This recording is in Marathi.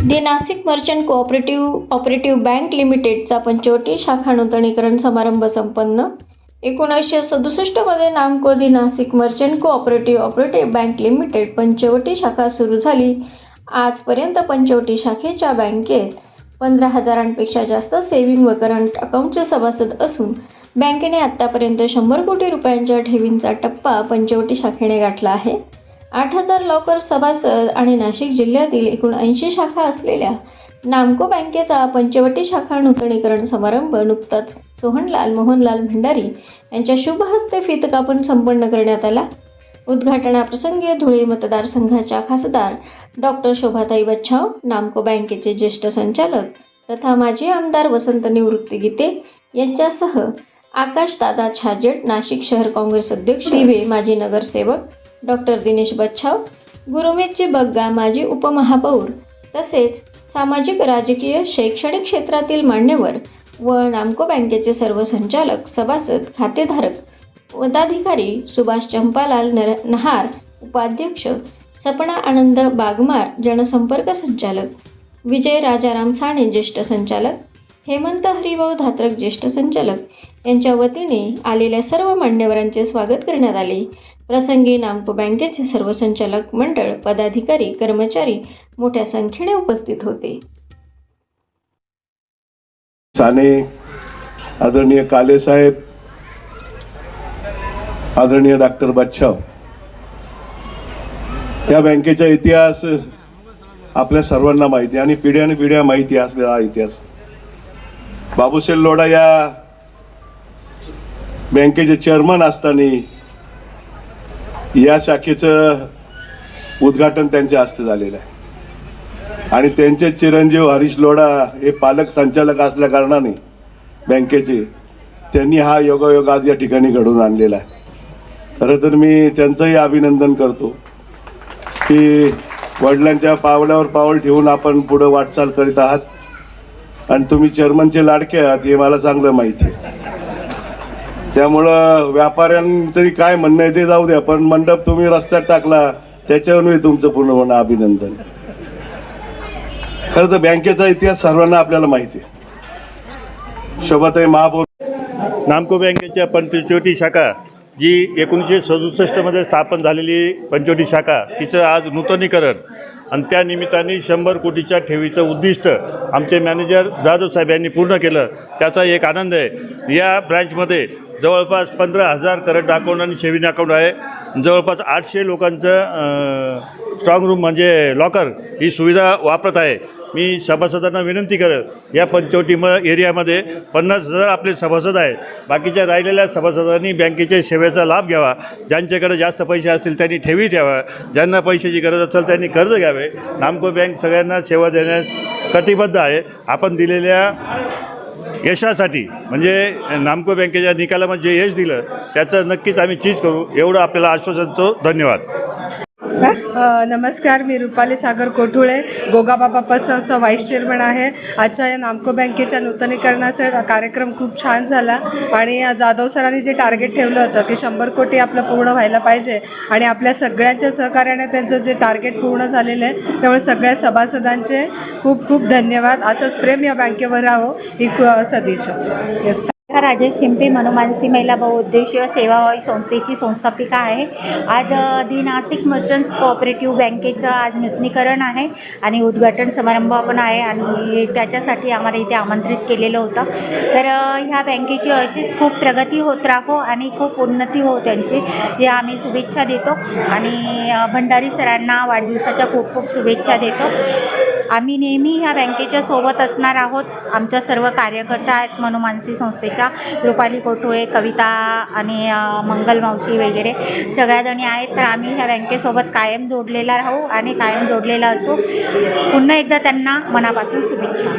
The Nashik merchant cooperative operative bank लिमिटेडचा Panchavati शाखा नूतनीकरण समारंभ संपन्न. एकोणीसशे सदुसष्टमध्ये Namco the Nashik merchant cooperative operative bank limited Panchavati शाखा सुरू झाली. आजपर्यंत पंचवटी शाखेच्या बँकेत पंधरा हजारांपेक्षा जास्त सेव्हिंग व करंट अकाउंटचे सभासद असून बँकेने आत्तापर्यंत शंभर कोटी रुपयांच्या ठेवींचा टप्पा पंचवटी शाखेने गाठला आहे. आठ हजार लॉकर सभासद आणि नाशिक जिल्ह्यातील एकूण ऐंशी शाखा असलेल्या नामको बँकेचा पंचवटी शाखा नूतनीकरण समारंभ नुकताच सोहनलाल मोहनलाल भंडारी यांच्या शुभ हस्ते फीत कापून संपन्न करण्यात आला. उद्घाटनाप्रसंगी धुळे मतदारसंघाच्या खासदार डॉक्टर शोभाताई बच्छाव नामको बँकेचे ज्येष्ठ संचालक तथा माजी आमदार वसंत निवृत्ती गीते यांच्यासह आकाशदादा छाजेड नाशिक शहर काँग्रेस अध्यक्ष दिवे माजी नगरसेवक डॉक्टर दिनेश बच्छाव गुरुमितची बग्गा माजी उपमहापौर तसेच सामाजिक राजकीय शैक्षणिक क्षेत्रातील मान्यवर व नामको बँकेचे सर्व संचालक सभासद खातेधारक पदाधिकारी सुभाष चंपालाल नर नहार उपाध्यक्ष सपना आनंद बागमार जनसंपर्क संचालक विजय राजाराम साणे ज्येष्ठ संचालक हेमंत हरिभाऊ धात्रक ज्येष्ठ संचालक यांच्या वतीने आलेल्या सर्व मान्यवरांचे स्वागत करण्यात आले. प्रसंगी नामको बँकेचे सर्व संचालक मंडळ पदाधिकारी कर्मचारी मोठ्या संख्येने उपस्थित होते. साने आदरणीय काले साहेब आदरणीय डॉक्टर बादशाह या बँकेचा इतिहास आपल्या सर्वांना माहिती आणि पिढ्याने पिढ्या माहिती असलेला इतिहास. बाबूसेल लोढा या बँकेचे चेअरमन असताना या शाखेचं उद्घाटन त्यांच्या हस्ते झालेलं आहे. आणि त्यांचे चिरंजीव हरीश लोढा हे पालक संचालक असल्या कारणाने बँकेचे त्यांनी हा योगायोग आज या ठिकाणी घडवून आणलेला आहे. खरं तर मी त्यांचंही अभिनंदन करतो की वडिलांच्या पावलावर पाऊल ठेवून आपण पुढं वाटचाल करीत आहात. आणि तुम्ही चेअरमनचे लाडके आहात हे मला चांगलं माहिती आहे. त्यामुळं व्यापाऱ्यांचं काय म्हणणं आहे ते जाऊ द्या पण मंडप तुम्ही रस्त्यात टाकला त्याच्यावर मी तुमचं पूर्णपणे अभिनंदन. खरं तर बँकेचा इतिहास सर्वांना आपल्याला माहिती आहे. शोभाताई महापौर नामको बँकेच्या पंचवटी शाखा. जी एकोणीसशे सदुसष्टमध्ये स्थापन झालेली पंचवटी शाखा तिचं आज नूतनीकरण. आणि त्या निमित्ताने शंभर कोटीच्या ठेवीचं उद्दिष्ट आमचे मॅनेजर जाधव साहेब यांनी पूर्ण केलं. त्याचा एक आनंद आहे. या ब्रँचमध्ये जवळपास पंधरा हजार करंट अकाउंट आणि सेव्हिंग अकाउंट आहे. जवळपास आठशे लोकांचं स्ट्रॉंग रूम म्हणजे लॉकर ही सुविधा वापरत आहे. मी सभासदांना विनंती करत या पंचवटी म एरियामध्ये पन्नास हजार आपले सभासद आहेत. बाकीच्या राहिलेल्या सभासदांनी बँकेच्या सेवेचा लाभ घ्यावा. ज्यांच्याकडे जास्त पैसे असतील त्यांनी ठेवी ठेवा. ज्यांना पैशाची गरज असेल त्यांनी कर्ज घ्यावे. नामको बँक सगळ्यांना सेवा देण्यास कटिबद्ध आहे. आपण दिलेल्या यशासाठी म्हणजे नामको बँकेच्या निकालामध्ये जे यश दिलं त्याचं नक्कीच आम्ही चीज करू. एवढं आपल्याला आश्वासन देतो. धन्यवाद. नमस्कार मी रुपाली सागर कोठुळे गोगाबाबा पसंस व्हाईस चेअरमन आहे. आजच्या या नामको बँकेच्या नूतनीकरणाचा कार्यक्रम खूप छान झाला आणि जाधव सरांनी जे टार्गेट ठेवलं होतं की शंभर कोटी आपलं पूर्ण व्हायला पाहिजे आणि आपल्या सगळ्यांच्या सहकार्याने त्यांचं जे टार्गेट पूर्ण झालेलं आहे त्यामुळे सगळ्या सभासदांचे खूप खूप धन्यवाद. असंच प्रेम या बँकेवर राहो ही सदिच्छा. येस राजेश शिंपे मनोमानसी महिला बहुउद्देशीय सेवा संस्थेची संस्थापिका आहे. आज अ, दी नाशिक मर्चंट्स कोऑपरेटिव्ह बँकेचं आज नूतनीकरण आहे आणि उद्घाटन समारंभ पण आहे आणि त्याच्यासाठी आम्हाला इथे आमंत्रित केलेलं होतं. तर ह्या बँकेची अशीच खूप प्रगती होत राहो आणि खूप उन्नती हो त्यांची हे आम्ही शुभेच्छा देतो. आणि भंडारी सरांना वाढदिवसाच्या खूप खूप शुभेच्छा देतो. आम्ही नेहमी ह्या बँकेच्या सोबत असणार आहोत. आमच्या सर्व कार्यकर्ता आहेत मनोमानसी संस्थेच्या रुपाली कोठुळे कविता आणि मंगल मावशी वगैरे सगळ्याजणी आहेत. तर आम्ही ह्या बँकेसोबत कायम जोडलेला राहू आणि कायम जोडलेला असू. पुन्हा एकदा त्यांना मनापासून शुभेच्छा.